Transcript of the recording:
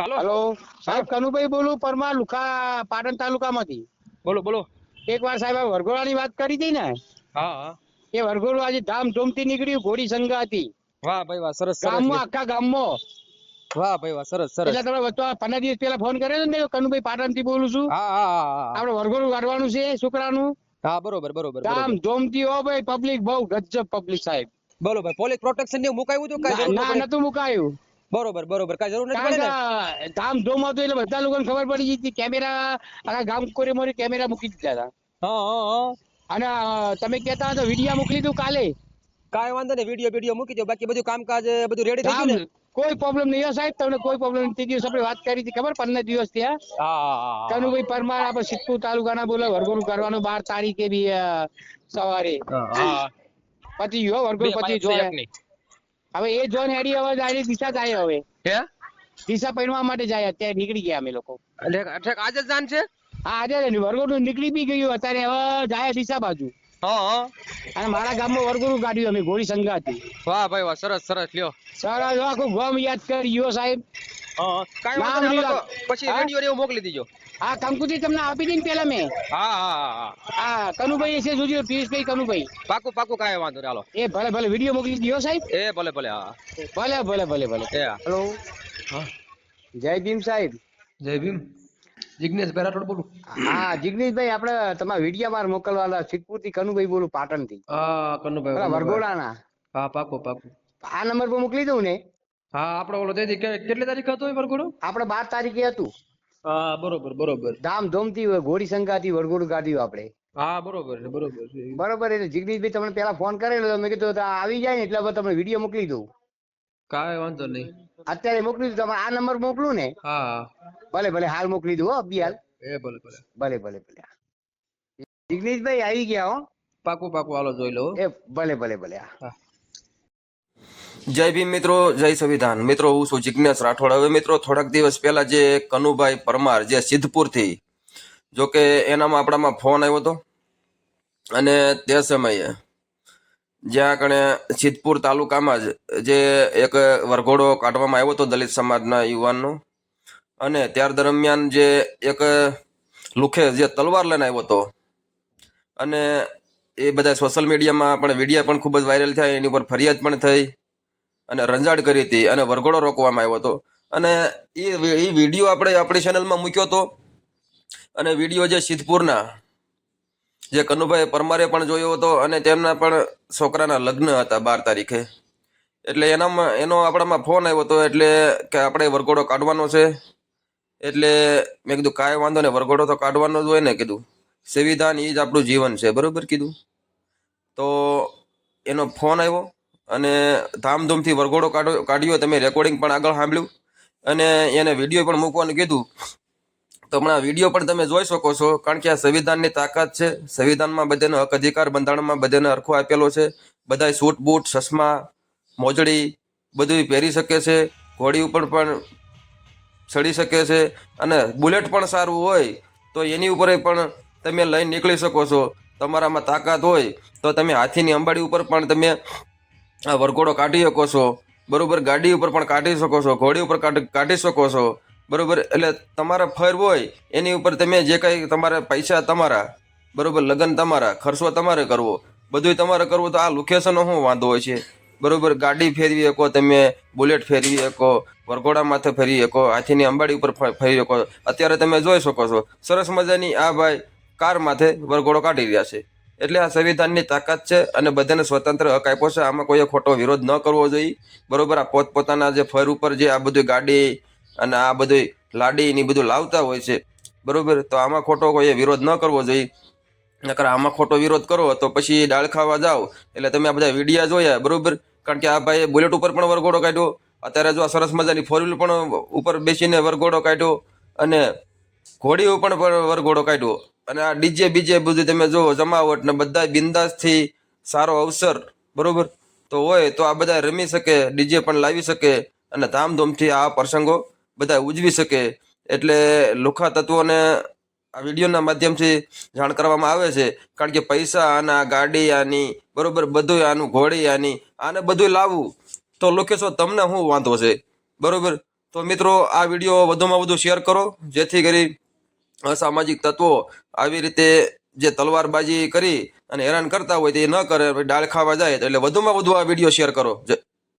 હાલો. સાહેબ કનુભાઈ બોલું પરમાર લુખા પાટણ તાલુકામાંથી. બોલો બોલો. એક વાર સાહેબ વરઘોડાની વાત કરી હતી ને? હા એ વરઘોડું આજે ધામધૂમથી નીકળ્યું ઘોડી સંગાથી વાહ ભાઈ વાહ સરસ ગામમાં આખા ગામમાં. વાહ ભાઈ વાહ સરસ સરસ. એટલે તમે વચ્ચે પંદર દિવસ પહેલા ફોન કર્યો હતો ને કનુભાઈ પાટણથી બોલું છું. હા હા આપડે વરઘોડું કાઢવાનું છે છોકરાનું હા બરોબર બરોબર ધામધૂમથી હો ભાઈ પબ્લિક બહુ ગજબ પબ્લિક સાહેબ. બોલો ભાઈ પોલીસ પ્રોટેક્શન ને મુકાયું હતું ના નતું મુકાયું. બરોબર બરોબર. કઈ જરૂર નથી પડે ધામ ને હતું એટલે બધા લોકોને ખબર પડી ગઈ હતી. કેમેરા આખા ગામ કોરી મોરી કેમેરા મૂકી દીધા હતા. અને તમે કહેતા હતા વીડિયો મોકલી દઉં કાલે. કાંઈ વાંધો નહીં. વીડિયો વીડિયો મૂકી દો બાકી બધું કામકાજ બધું રેડી થઈ ગયું ને? કોઈ પ્રોબ્લેમ નહીં. સાહેબ તમને કોઈ પ્રોબ્લેમ નહીં તે દિવસ આપણે વાત કરી હતી. ખબર? પંદર દિવસ ત્યાં કનુભાઈ પરમાર આપણે સિદ્ધપુર તાલુકાના બોલે વરઘોડું કરવાનું બાર તારીખે બી સવારે. પછી બે વરઘોડું પછી જોયા. હવે એ જોન હેડી હવે ડાયરેક્ટ દિશા જાય હવે. હે? દિશા પહેરવા માટે જાય અત્યારે નીકળી ગયા અમે લોકો. એટલે એટલે આજે જાન છે? હા આજે વરઘોડું નીકળી બી ગયું અત્યારે હવે જાય દિશા બાજુ. હા અને મારા ગામમાં વરઘોડું કાઢ્યું અમે ઘોડી સંગાતી વાહ ભાઈ વાહ સરસ સરસ લ્યો. સરસ આખું ગામ યાદ કરી ગયો સાહેબ. હા કાઈ વાંધો નહીં પછી રેડિયો રેવ મોકલી દીજો. આ કંકુત્રી તમને આપી દઈ ને પેલા મેં. હા હા હા હા. હા કનુભાઈ છે જોજો પિયુષભાઈ કનુભાઈ. પાકું પાકું કાંઈ વાંધો નહીં હાલો. એ ભલે ભલે વીડિયો મોકલી દો સાહેબ. એ ભલે ભલે હા ભલે ભલે ભલે ભલે. હેલો. જય ભીમ સાહેબ. જય ભીમ. જિગ્નેશ રાઠોડ બોલું. હા જિગ્નેશભાઈ આપણે તમારા વિડીયા બાર મોકલવાના સિદ્ધપુર કનુભાઈ બોલું પાટણથી હા કનુભાઈ વરઘોડાના. હા પાકું પાકું. આ નંબર પર મોકલી દઉં ને. હા આપણે ઓલો કેટલી તારીખ હતો એ વરઘોડો? આપણે બાર તારીખે હતું. હા બરોબર બરોબર. ધામધૂમથી ઘોડી સંગાથી વરઘોડું કાઢ્યું આપણે. હા બરોબર છે બરોબર છે. બરોબર એટલે જિગ્નેશભાઈ તમને પેલા ફોન કરેલો મેં કીધું આવી જાય ને એટલે હવે તમને વીડિયો મોકલી દઉં. કાંઈ વાંધો નહીં. અત્યારે મોકલી દઉં તમે આ નંબર મોકલું ને. હા. ભલે ભલે હાલ મોકલી દઉં હો બી હાલ એ ભલે ભલે. ભલે ભલે ભલે. જિગ્નેશભાઈ આવી ગયા હો. પાકું પાકું હાલો જોઈ લો એ ભલે ભલે ભલે હા. જય ભીમ મિત્રો, જય સંવિધાન. મિત્રો, હું છું જિજ્ઞાસ રાઠોડ. હવે મિત્રો, થોડાક દિવસ પહેલા જે કનુભાઈ પરમાર જે સિદ્ધપુરથી, જો કે એનામાં આપણામાં ફોન આવ્યો હતો. અને તે સમયે જ્યાં કણે સિદ્ધપુર તાલુકામાં જ જે એક વરઘોડો કાઢવામાં આવ્યો હતો દલિત સમાજના યુવાનનો. અને ત્યાર દરમિયાન જે એક લુખે જે તલવાર લઈને આવ્યો હતો. અને એ બધા સોશિયલ મીડિયામાં પણ વીડિયો પણ ખૂબ જ વાયરલ થયા. એની ઉપર ફરિયાદ પણ થઈ. અને રંજાડ કરી હતી અને વરઘોડો રોકવામાં આવ્યો હતો. અને એ એ વીડિયો આપણે આપણી ચેનલમાં મૂક્યો હતો. અને વીડિયો જે સિદ્ધપુરના, જે કનુભાઈ પરમારે પણ જોયો હતો અને તેમના પણ છોકરાના લગ્ન હતા બાર તારીખે. એટલે એનામાં, એનો આપણામાં ફોન આવ્યો હતો એટલે કે આપણે વરઘોડો કાઢવાનો છે. એટલે મેં કીધું, કાંઈ વાંધો નહીં, વરઘોડો તો કાઢવાનો જ હોય ને, કીધું. સંવિધાન એ જ આપણું જીવન છે, બરાબર કીધું. તો એનો ફોન આવ્યો. અને ધામધૂમથી વરઘોડો કાઢ્યો કાઢ્યો, તમે રેકોર્ડિંગ પણ આગળ સાંભળ્યું. અને એને વીડિયો પણ મૂકવાનું કીધું. તો હમણાં વીડિયો પણ તમે જોઈ શકો છો, કારણ કે આ સંવિધાનની તાકાત છે. સંવિધાનમાં બધાનો હક અધિકાર, બંધારણમાં બધાને હરખો આપેલો છે. બધાય સૂટ, બૂટ, ચશ્મા, મોજડી બધું પહેરી શકે છે. ઘોડી ઉપર પણ ચડી શકે છે. અને બુલેટ પણ સારું હોય, તો એની ઉપર પણ તમે લઈને નીકળી શકો છો. તમારામાં તાકાત હોય, તો તમે હાથીની અંબાડી ઉપર પણ તમે વરઘોડો કાઢી શકો છો. બરાબર, ગાડી ઉપર પણ કાઢી શકો છો, ઘોડી ઉપર કાઢી શકો છો. બરાબર, એટલે તમારે ફર હોય, એની ઉપર તમે જે કાંઈ તમારા પૈસા તમારા, બરાબર, લગ્ન તમારા, ખર્ચો તમારે કરવો બધું તમારે કરવું તો આ લોકેશનનો શું વાંધો હોય છે? બરાબર, ગાડી ફેરવી શકો તમે બુલેટ ફેરવી શકો, વરઘોડા માથે ફેરવી શકો, હાથીની અંબાડી ઉપર ફ- ફરી શકો. અત્યારે તમે જોઈ શકો છો, સરસ મજાની આ ભાઈ કાર માથે વરઘોડો કાઢી રહ્યા છે. એટલે આ સંવિધાનની તાકાત છે અને બધાને સ્વતંત્ર હક આપ્યો છે. આમાં કોઈએ ખોટો વિરોધ ન કરવો જોઈએ. બરોબર, આ પોતપોતાના જે ફર ઉપર જે આ બધું ગાડી અને આ બધું લાડી ને બધું લાવતા હોય છે. બરોબર, તો આમાં ખોટો કોઈએ વિરોધ ન કરવો જોઈએ. નકર આમાં ખોટો વિરોધ કરો તો પછી ડાળ ખાવા જાઓ. એટલે તમે આ બધા વિડીયા જોયા, બરોબર? કારણ કે આ ભાઈએ બુલેટ ઉપર પણ વરઘોડો કાઢ્યો. અત્યારે જો આ સરસ મજાની ફોર વ્હીલ પણ ઉપર બેસીને વરઘોડો કાઢ્યો અને ઘોડી પણ વરઘોડો કાઢ્યો. અને આ ડીજે, બીજે બધું તમે જુઓ, જમાવટ ને બધા બિંદાસથી સારો અવસર, બરોબર? તો હોય તો આ બધા રમી શકે, ડીજે પણ લાવી શકે અને ધામધૂમથી આ પ્રસંગો બધા ઉજવી શકે. એટલે લુખા તત્વોને આ વિડીયોના માધ્યમથી જાણ કરવામાં આવે છે. કારણ કે પૈસા, આના, ગાડી, આની, બરોબર? બધું આનું ઘોડી, આની, આને બધું લાવવું. તો લોકેશો, તમને શું વાંધો છે, બરોબર? તો મિત્રો, આ વીડિયો વધુમાં વધુ શેર કરો. જેથી કરી અસામાજિક તત્વો આવી રીતે જે તલવારબાજી કરી અને હેરાન કરતા હોય તે ન કરે ડાળ ખાવા જાય એટલે વધુમાં વધુ આ વીડિયો શેર કરો.